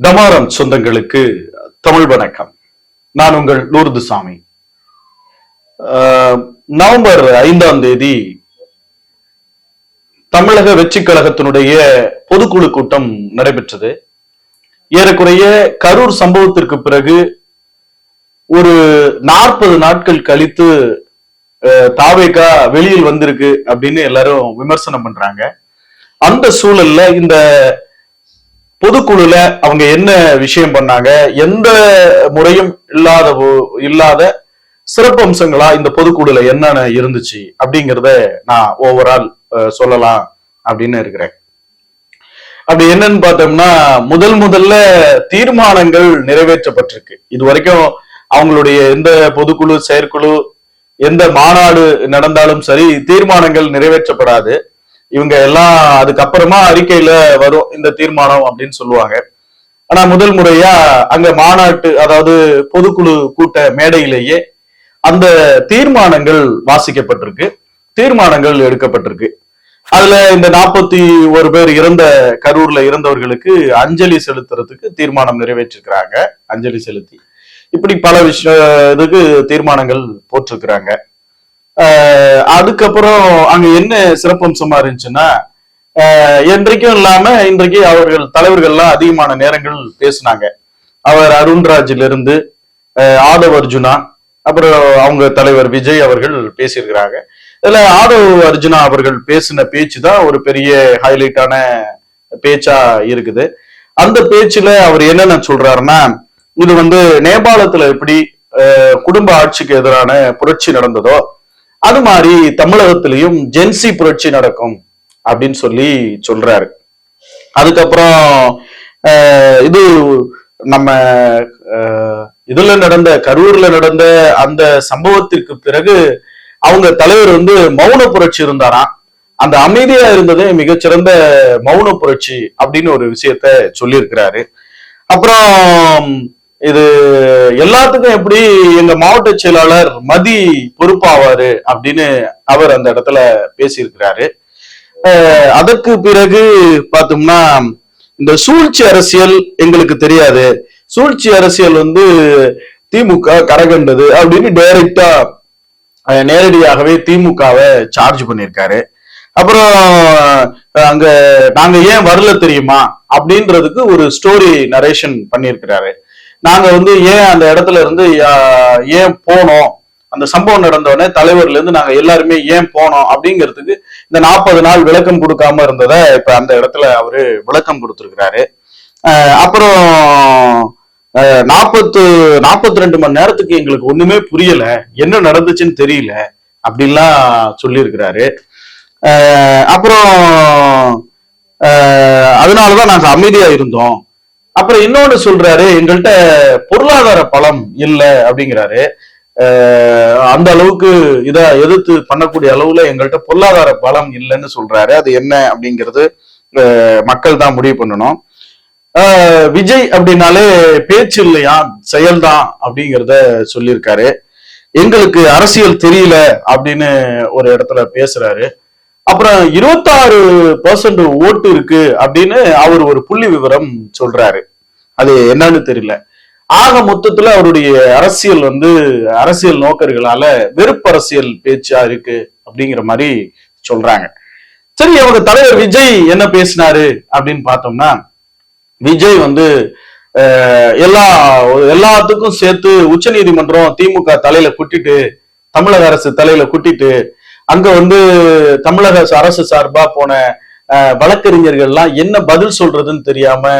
டமாரம் சொந்தங்களுக்கு தமிழ் வணக்கம். நான் உங்கள் லூர்து சாமி ஆஹ், நவம்பர் ஐந்தாம் தேதி தமிழக வெற்றி கழகத்தினுடைய பொதுக்குழு கூட்டம் நடைபெற்றது. ஏறக்குறைய கரூர் சம்பவத்திற்கு பிறகு ஒரு நாற்பது நாட்கள் கழித்து தாவேகா வெளியில் வந்திருக்கு அப்படின்னு எல்லாரும் விமர்சனம் பண்றாங்க. அந்த சூழல்ல இந்த பொதுக்குழுல அவங்க என்ன விஷயம் பண்ணாங்க? எந்த முறையும் இல்லாத இல்லாத சிறப்பு அம்சங்களா இந்த பொதுக்குழுல என்னென்ன இருந்துச்சு? அப்படிங்கிறத நான் ஓவரால் சொல்லலாம் அப்படின்னு இருக்கிறேன். அப்படி என்னன்னு பார்த்தோம்னா முதல் முதல்ல தீர்மானங்கள் நிறைவேற்றப்பட்டிருக்கு. இது வரைக்கும் அவங்களுடைய எந்த பொதுக்குழு செயற்குழு எந்த மாநாடு நடந்தாலும் சரி தீர்மானங்கள் நிறைவேற்றப்படாது. இவங்க எல்லாம் அதுக்கப்புறமா அறிக்கையில வரும் இந்த தீர்மானம் அப்படின்னு சொல்லுவாங்க. ஆனா முதல் முறையா அங்க மாநாட்டு அதாவது பொதுக்குழு கூட்ட மேடையிலேயே அந்த தீர்மானங்கள் வாசிக்கப்பட்டிருக்கு. தீர்மானங்கள் எடுக்கப்பட்டிருக்கு. அதுல இந்த நாற்பத்தி ஒரு பேர் இறந்த கரூர்ல இறந்தவர்களுக்கு அஞ்சலி செலுத்துறதுக்கு தீர்மானம் நிறைவேற்றிருக்கிறாங்க. அஞ்சலி செலுத்தி. இப்படி பல விஷய இதுக்கு தீர்மானங்கள் போட்டிருக்கிறாங்க. அதுக்கப்புறம் அங்க என்ன சிறப்பம்சமா இருந்துச்சுன்னா என்றைக்கும் இல்லாம இன்றைக்கு அவர்கள் தலைவர்கள்லாம் அதிகமான நேரங்கள் பேசினாங்க. அவர் அருண்ராஜில இருந்து ஆதவ் அர்ஜுனா அப்புறம் அவங்க தலைவர் விஜய் அவர்கள் பேசியிருக்கிறாங்க. இதுல ஆதவ் அர்ஜுனா அவர்கள் பேசின பேச்சு தான் ஒரு பெரிய ஹைலைட்டான பேச்சா இருக்குது. அந்த பேச்சுல அவர் என்னென்ன சொல்றாருன்னா இது வந்து நேபாளத்துல எப்படி குடும்ப ஆட்சிக்கு எதிரான புரட்சி நடந்ததோ அது மாதிரி தமிழகத்திலையும் ஜென்சி புரட்சி நடக்கும் அப்படின்னு சொல்லி சொல்றாரு. அதுக்கப்புறம் இது நம்ம இதுல நடந்த கரூர்ல நடந்த அந்த சம்பவத்திற்கு பிறகு அவங்க தலைவர் வந்து மௌன புரட்சி இருந்தாராம். அந்த அமைதியா இருந்ததே மிகச்சிறந்த மௌன புரட்சி அப்படின்னு ஒரு விஷயத்த சொல்லியிருக்கிறாரு. அப்புறம் இது எல்லாத்துக்கும் எப்படி எங்க மாவட்ட செயலாளர் மதி பொறுப்பாவாரு அப்படின்னு அவர் அந்த இடத்துல பேசியிருக்கிறாரு. அதற்கு பிறகு பார்த்தோம்னா இந்த சூழ்ச்சி அரசியல் எங்களுக்கு தெரியாது. சூழ்ச்சி அரசியல் வந்து திமுக கரகண்டது அப்படின்னு டைரக்டா நேரடியாகவே திமுகவை சார்ஜ் பண்ணியிருக்காரு. அப்புறம் அங்க நாங்க ஏன் வரல தெரியுமா? அப்படின்றதுக்கு ஒரு ஸ்டோரி நரேஷன் பண்ணியிருக்கிறாரு. நாங்க வந்து ஏன் அந்த இடத்துல இருந்து ஏன் போனோம்? அந்த சம்பவம் நடந்த தலைவர்ல இருந்து நாங்க எல்லாருமே ஏன் போனோம் அப்படிங்கிறதுக்கு இந்த நாற்பது நாள் விளக்கம் கொடுக்காம இருந்ததை இப்ப அந்த இடத்துல அவரு விளக்கம் கொடுத்துருக்கிறாரு. அப்புறம் நாற்பத்து நாற்பத்தி ரெண்டு மணி நேரத்துக்கு எங்களுக்கு ஒண்ணுமே புரியல. என்ன நடந்துச்சுன்னு தெரியல அப்படின்லாம் சொல்லியிருக்கிறாரு. அப்புறம் அதனாலதான் நாங்க அமைதியா இருந்தோம். அப்புறம் இன்னொன்னு சொல்றாரு எங்கள்கிட்ட பொருளாதார பலம் இல்லை அப்படிங்கிறாரு. அந்த அளவுக்கு இதை எதிர்த்து பண்ணக்கூடிய அளவுல எங்கள்கிட்ட பொருளாதார பலம் இல்லைன்னு சொல்றாரு. அது என்ன அப்படிங்கிறது மக்கள் தான் முடிவு பண்ணணும். விஜய் அப்படின்னாலே பேச்சு இல்லையா? செயல்தான் அப்படிங்கிறத சொல்லியிருக்காரு. எங்களுக்கு அரசியல் தெரியல அப்படின்னு ஒரு இடத்துல பேசுறாரு. அப்புறம் இருபத்தாறு பர்சன்ட் ஓட்டு இருக்கு அப்படின்னு அவர் ஒரு புள்ளி விவரம் சொல்றாரு. அது என்னன்னு தெரியல. ஆக மொத்தத்துல அவருடைய அரசியல் வந்து அரசியல் நோக்கர்களால வெறுப்பரசியல் பேச்சா இருக்கு அப்படிங்கிற மாதிரி சொல்றாங்க. சரி அவங்க தலைவர் விஜய் என்ன பேசினாரு அப்படின்னு பார்த்தோம்னா விஜய் வந்து எல்லா எல்லாத்துக்கும் சேர்த்து உச்சநீதிமன்றம் திமுக தலையில குட்டிட்டு தமிழக அரசு தலையில குட்டிட்டு அங்க வந்து தமிழக அரசு சார்பா போன வழக்கறிஞர்கள்லாம் என்ன பதில் சொல்றதுன்னு தெரியாம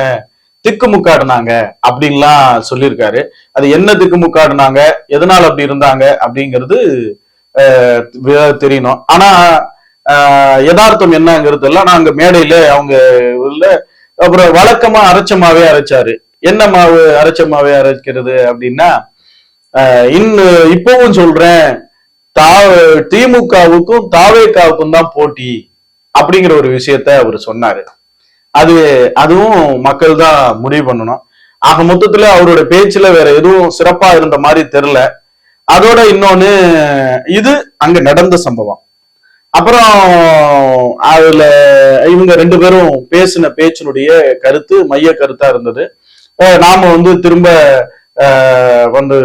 திக்குமுக்காடுனாங்க அப்படின்லாம் சொல்லியிருக்காரு. அது என்ன திக்குமுக்காடுனாங்க எதனால அப்படி இருந்தாங்க அப்படிங்கிறது தெரியணும். ஆனா யதார்த்தம் என்னங்கிறது எல்லாம் நாங்க மேடையில அவங்க உள்ள அப்புறம் வழக்கமா அரைச்சமாவே அரைச்சாரு. என்ன மாவு அரைச்சமாவே அரைக்கிறது அப்படின்னா இன்னு இன்னும் இப்பவும் சொல்றேன் தா திமுகவுக்கும் தாவேக்காவுக்கும் தான் போட்டி அப்படிங்கிற ஒரு விஷயத்த அவர் சொன்னாரு. அது அதுவும் மக்கள் தான் முடிவு பண்ணணும். ஆக மொத்தத்துல அவரோட பேச்சுல வேற எதுவும் சிறப்பா இருந்த மாதிரி தெரியல. அதோட இன்னொன்னு இது அங்க நடந்த சம்பவம். அப்புறம் அதுல இவங்க ரெண்டு பேரும் பேசின பேச்சினுடைய கருத்து மைய கருத்தா இருந்தது. நாம வந்து திரும்ப வந்து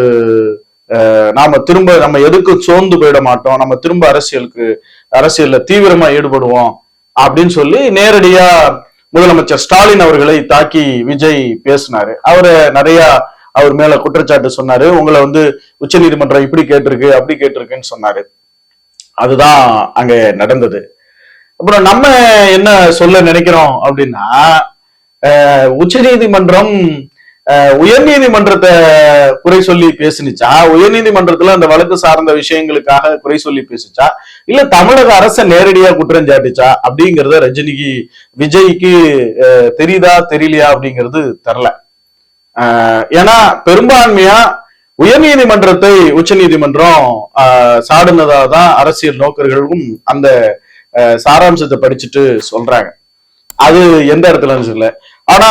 நாம திரும்ப நம்ம எதுக்கு சோர்ந்து போயிட மாட்டோம்? நம்ம திரும்ப அரசியலுக்கு அரசியல்ல தீவிரமா ஈடுபடுவோம் அப்படின்னு சொல்லி நேரடியா முதலமைச்சர் ஸ்டாலின் அவர்களை தாக்கி விஜய் பேசினாரு. அவரை நிறைய அவர் மேல குற்றச்சாட்டு சொன்னாரு. உங்களை வந்து உச்சநீதிமன்றம் இப்படி கேட்டிருக்கு அப்படி கேட்டிருக்குன்னு சொன்னாரு. அதுதான் அங்க நடந்தது. அப்புறம் நம்ம என்ன சொல்ல நினைக்கிறோம் அப்படின்னா உச்ச நீதிமன்றம் உயர்நீதிமன்றத்தை குறை சொல்லி பேசுனுச்சா? உயர்நீதிமன்றத்துல அந்த வழக்கு சார்ந்த விஷயங்களுக்காக குறை சொல்லி பேசுச்சா? இல்ல தமிழக அரசை நேரடியா குற்றம் சாட்டுச்சா? அப்படிங்கறத ரஜினிக்கு விஜய்க்கு அஹ், தெரியுதா தெரியலையா அப்படிங்கிறது தெரில ஆஹ் ஏன்னா பெரும்பான்மையா உயர்நீதிமன்றத்தை உச்சநீதிமன்றம் ஆஹ் சாடுனதா தான் அரசியல் நோக்கர்களும் அந்த சாராம்சத்தை படிச்சுட்டு சொல்றாங்க. அது எந்த இடத்துலன்னு சொல்ல ஆனா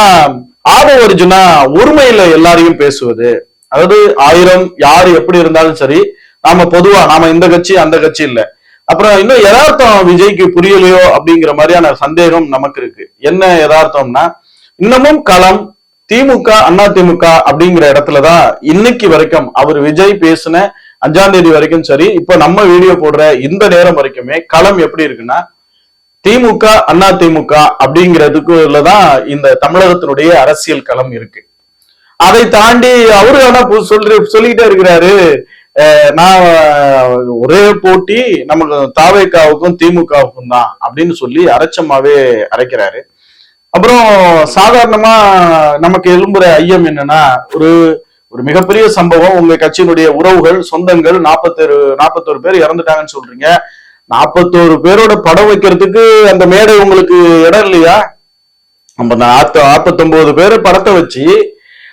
ஆத அர்ஜுனா ஒருமையில எல்லாரையும் பேசுவது. அதாவது ஆயிரம் யாரு எப்படி இருந்தாலும் சரி நாம பொதுவா நாம இந்த கட்சி அந்த கட்சி இல்லை. அப்புறம் இன்னும் யதார்த்தம் விஜய்க்கு புரியலையோ அப்படிங்கிற மாதிரியான சந்தேகம் நமக்கு இருக்கு. என்ன யதார்த்தம்னா இன்னமும் களம் திமுக அண்ணா திமுக அப்படிங்கிற இடத்துலதான் இன்னைக்கு வரைக்கும் அவர் விஜய் பேசின அஞ்சாம் தேதி வரைக்கும் சரி இப்ப நம்ம வீடியோ போடுற இந்த நேரம் வரைக்குமே களம் எப்படி இருக்குன்னா திமுக அண்ணா திமுக அப்படிங்கிறதுக்குள்ளதான் இந்த தமிழகத்தினுடைய அரசியல் களம் இருக்கு. அதை தாண்டி அவரு ஆனா பு- சொல்லி சொல்லிக்கிட்டே இருக்கிறாரு. நான் ஒரே போட்டி நமக்கு தாவேக்காவுக்கும் திமுகவுக்கும் தான் அப்படின்னு சொல்லி அரைச்சமாவே அரைக்கிறாரு. அப்புறம் சாதாரணமா நமக்கு எழும்புற ஐயம் என்னன்னா ஒரு ஒரு மிகப்பெரிய சம்பவம். உங்க கட்சியினுடைய உறவுகள் சொந்தங்கள் நாற்பத்தொரு நாற்பத்தோரு பேர் இறந்துட்டாங்கன்னு சொல்றீங்க. நாற்பத்தோரு பேரோட படம் வைக்கிறதுக்கு அந்த மேடை உங்களுக்கு இடம் இல்லையா? நம்ம நாற்பத்தொன்பது பேர் படத்தை வச்சு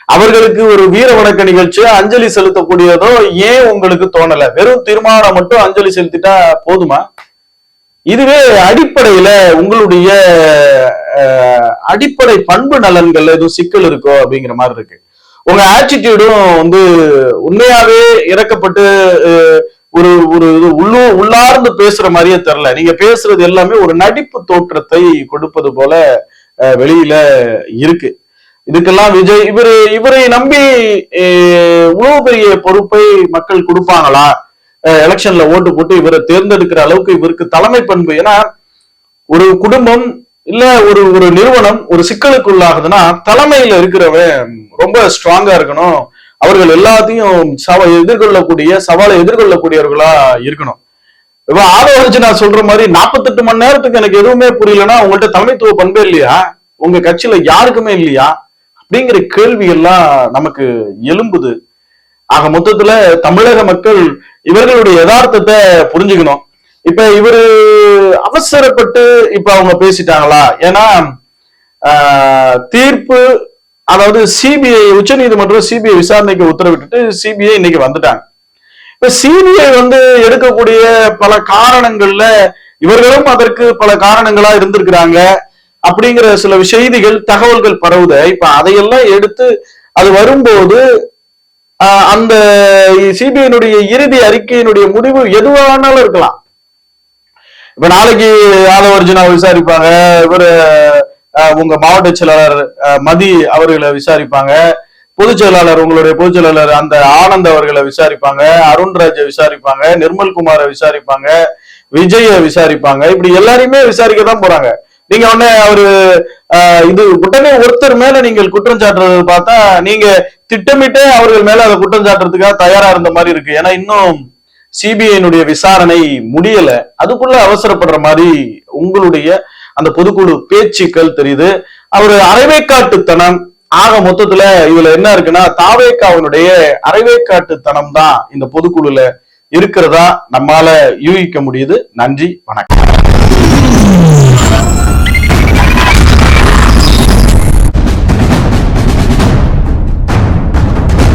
அவர்களுக்கு ஒரு வீர வணக்க நிகழ்ச்சியா அஞ்சலி செலுத்தக்கூடியதோ ஏன் உங்களுக்கு தோணல? வெறும் தீர்மானம் மட்டும் அஞ்சலி செலுத்திட்டா போதுமா? இதுவே அடிப்படையில உங்களுடைய அஹ், அடிப்படை பண்பு நலன்கள் எதுவும் சிக்கல் இருக்கோ அப்படிங்கிற மாதிரி இருக்கு. உங்க ஆட்டிடியூடும் வந்து உண்மையாவே இறக்கப்பட்டு ஒரு ஒரு இது உள்ளூ உள்ளார்ந்து பேசுற மாதிரியே தெரியல. நீங்க பேசுறது எல்லாமே ஒரு நடிப்பு தோற்றத்தை கொடுப்பது போல அஹ், வெளியில இருக்கு. இதுக்கெல்லாம் விஜய் இவரு இவரை நம்பி அஹ், இவ்வளவு பெரிய பொறுப்பை மக்கள் கொடுப்பாங்களா? எலெக்ஷன்ல ஓட்டு போட்டு இவரை தேர்ந்தெடுக்கிற அளவுக்கு இவருக்கு தலைமை பண்பு. ஏன்னா ஒரு குடும்பம் இல்ல ஒரு ஒரு நிறுவனம் ஒரு சிக்கலுக்குள்ளாகுதுன்னா தலைமையில இருக்கிறவன் ரொம்ப ஸ்ட்ராங்கா இருக்கணும். அவர்கள் எல்லாத்தையும் சவ எதிர்கொள்ளக்கூடிய சவாலை எதிர்கொள்ளக்கூடியவர்களா இருக்கணும். இப்போ ஆதரவு நான் சொல்ற மாதிரி நாற்பத்தெட்டு மணி நேரத்துக்கு எனக்கு எதுவுமே புரியலன்னா உங்கள்கிட்ட தலைமைத்துவ பண்பே இல்லையா? உங்க கட்சியில யாருக்குமே இல்லையா? அப்படிங்கிற கேள்வி எல்லாம் நமக்கு எழும்புது. ஆக மொத்தத்துல தமிழக மக்கள் இவர்களுடைய யதார்த்தத்தை புரிஞ்சுக்கணும். இப்ப இவரு அவசரப்பட்டு இப்ப அவங்க பேசிட்டாங்களா? ஏன்னா ஆஹ், தீர்ப்பு அதாவது சிபிஐ உச்சநீதிமன்றம் சிபிஐ விசாரணைக்கு உத்தரவிட்டுட்டு சிபிஐ இன்னைக்கு வந்துட்டாங்க. இப்ப சிபிஐ வந்து எடுக்கக்கூடிய பல காரணங்கள்ல இவர்களும் அதற்கு பல காரணங்களா இருந்திருக்கிறாங்க. அப்படிங்கிற சில செய்திகள் தகவல்கள் பரவுத. இப்ப அதையெல்லாம் எடுத்து அது வரும்போது ஆஹ், அந்த சிபிஐனுடைய இறுதி அறிக்கையினுடைய முடிவு எதுவானாலும் இருக்கலாம். இப்ப நாளைக்கு ஆதவ அர்ஜுனா விசாரிப்பாங்க இவரு உங்க மாவட்ட செயலாளர் மதி அவர்களை விசாரிப்பாங்க. பொதுச் செயலாளர் உங்களுடைய பொதுச் செயலாளர் அந்த ஆனந்த் அவர்களை விசாரிப்பாங்க. அருண்ராஜை விசாரிப்பாங்க. நிர்மல்குமாரை விசாரிப்பாங்க. விஜய விசாரிப்பாங்க. இப்படி எல்லாரையுமே விசாரிக்க தான் போறாங்க. நீங்க உடனே அவரு இது உடனே ஒருத்தர் மேல நீங்கள் குற்றம் சாட்டுறது பார்த்தா நீங்க திட்டமிட்டே அவர்கள் மேல அதை குற்றம் சாட்டுறதுக்காக தயாரா இருந்த மாதிரி இருக்கு. ஏன்னா இன்னும் சிபிஐனுடைய விசாரணை முடியல. அதுக்குள்ள அவசரப்படுற மாதிரி உங்களுடைய அந்த பொதுக்குழு பேச்சுக்கள் தெரியுது. அவரு அரைவேக்காட்டுத்தனம். ஆக மொத்தத்துல இதுல என்ன இருக்குன்னா தாவேக்காவினுடைய அரைவேக்காட்டுத்தனம் தான் இந்த பொதுக்குழுல இருக்கிறதா நம்மால யூகிக்க முடியுது. நன்றி வணக்கம்.